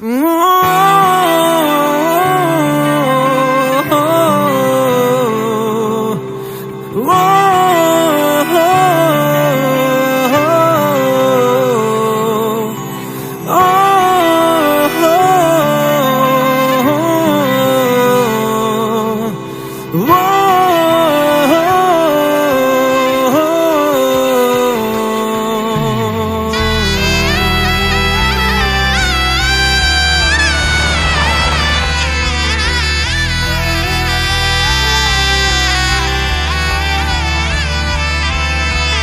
mm-hmm.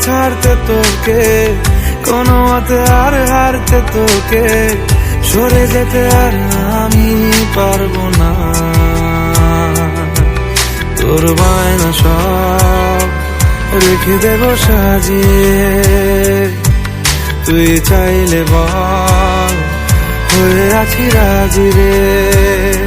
ছাড়তে তোকে, কোনো মতে আর হারতে তোকে, সরে যেতে আর আমি পারব না। তোর বায়না সব রেখে দেব সাজিয়ে। তুই চাইলে বল, হয়ে আছি রাজি রে।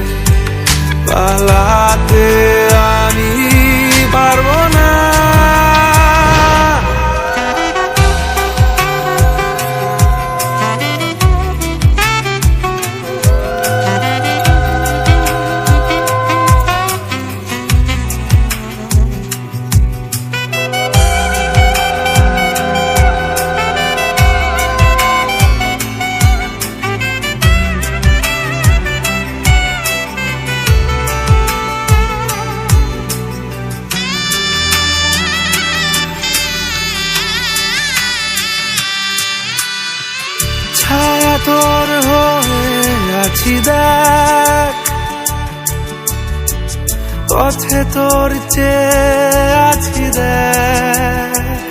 তোর আছি দেখ। পথে তোর চেয়ে আছি দেখ।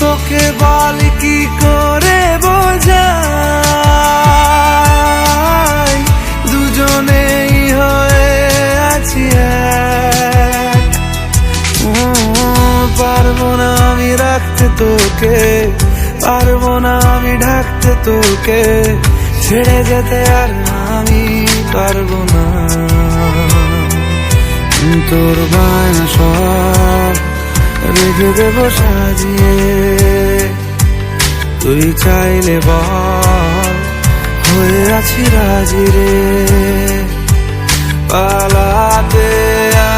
তোকে বল কি করে বোঝাই? দুজনেই হয়ে আছি পারব না আমি রাখতে তোকে। পারব না আমি ঢাকতে তোকে, ছেড়ে যেতে আর আমি পারব না। তোর বায়না সব রেখে দেবো সাজিয়ে। তুই চাইলে বল, হয়ে আছি রাজি রে। পালাতে আমি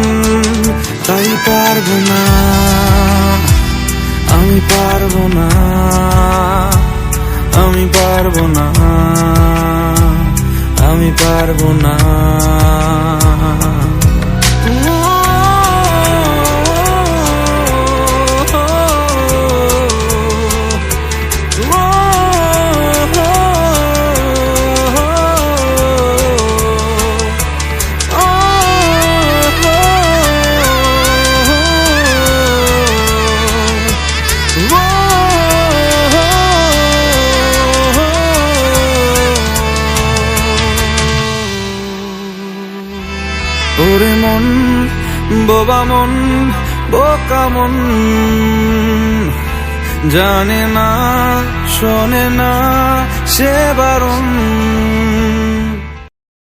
পারব না। বোবা মন বোকা মন। জানে না শোনে না সে বারণ।